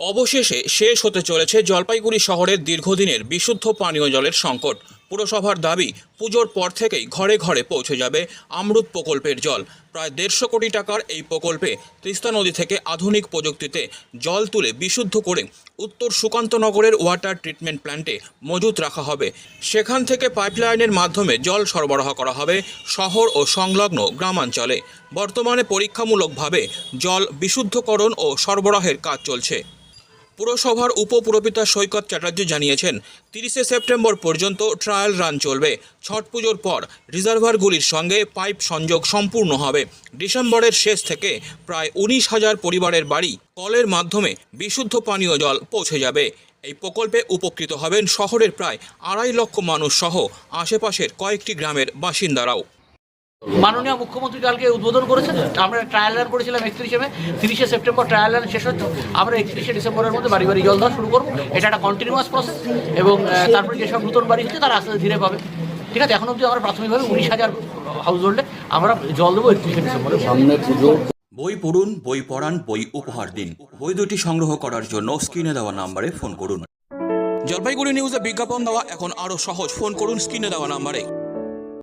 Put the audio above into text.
অবশেষে শেষ হতে চলেছে জলপাইগুড়ি শহরের দীর্ঘদিনের বিশুদ্ধ পানীয় জলের সংকট। পুরসভার দাবি, পুজোর পর থেকেই ঘরে ঘরে পৌঁছে যাবে আমরুত প্রকল্পের জল। প্রায় দেড়শো কোটি টাকার এই প্রকল্পে তিস্তা নদী থেকে আধুনিক প্রযুক্তিতে জল তুলে বিশুদ্ধ করে উত্তর সুকান্তনগরের ওয়াটার ট্রিটমেন্ট প্ল্যান্টে মজুত রাখা হবে। সেখান থেকে পাইপলাইনের মাধ্যমে জল সরবরাহ করা হবে শহর ও সংলগ্ন গ্রামাঞ্চলে। বর্তমানে পরীক্ষামূলকভাবে জল বিশুদ্ধকরণ ও সরবরাহের কাজ চলছে। পুরসভার উপপুরপিতা সৈকত চ্যাটার্জি জানিয়েছেন, তিরিশে সেপ্টেম্বর পর্যন্ত ট্রায়াল রান চলবে। ছট পুজোর পর রিজার্ভারগুলির সঙ্গে পাইপ সংযোগ সম্পূর্ণ হবে। ডিসেম্বরের শেষ থেকে প্রায় উনিশ হাজার পরিবারের বাড়ি কলের মাধ্যমে বিশুদ্ধ পানীয় জল পৌঁছে যাবে। এই প্রকল্পে উপকৃত হবেন শহরের প্রায় আড়াই লক্ষ মানুষ সহ আশেপাশের কয়েকটি গ্রামের বাসিন্দারাও। মাননীয় মুখ্যমন্ত্রী কালকে উদ্বোধন করেছেন। আমরা ট্রায়াল রান করেছিলাম একত্রিশে মে তিরিশে সেপ্টেম্বর ট্রায়াল রান শেষ হচ্ছে। আমরা একত্রিশে ডিসেম্বরের মধ্যে বাড়ি বাড়ি জল দেওয়া শুরু করব। এটা একটা কন্টিনিউয়াস প্রসেস এবং তারপরে যেসব নতুন বাড়ি হচ্ছে তারা আস্তে ধীরে পাবে। ঠিক আছে এখন অবধি আমরা প্রাথমিকভাবে উনিশ হাজার হাউস হোল্ডে আমরা জল দেবো একত্রিশে ডিসেম্বরে। সামনে পুজো। বই পড়ুন বই পড়ান বই উপহার দিন। বই দুটি সংগ্রহ করার জন্য স্ক্রিনে দেওয়া নাম্বারে ফোন করুন। জলপাইগুড়ি নিউজে বিজ্ঞাপন দেওয়া এখন আরও সহজ। ফোন করুন স্ক্রিনে দেওয়া নম্বরে।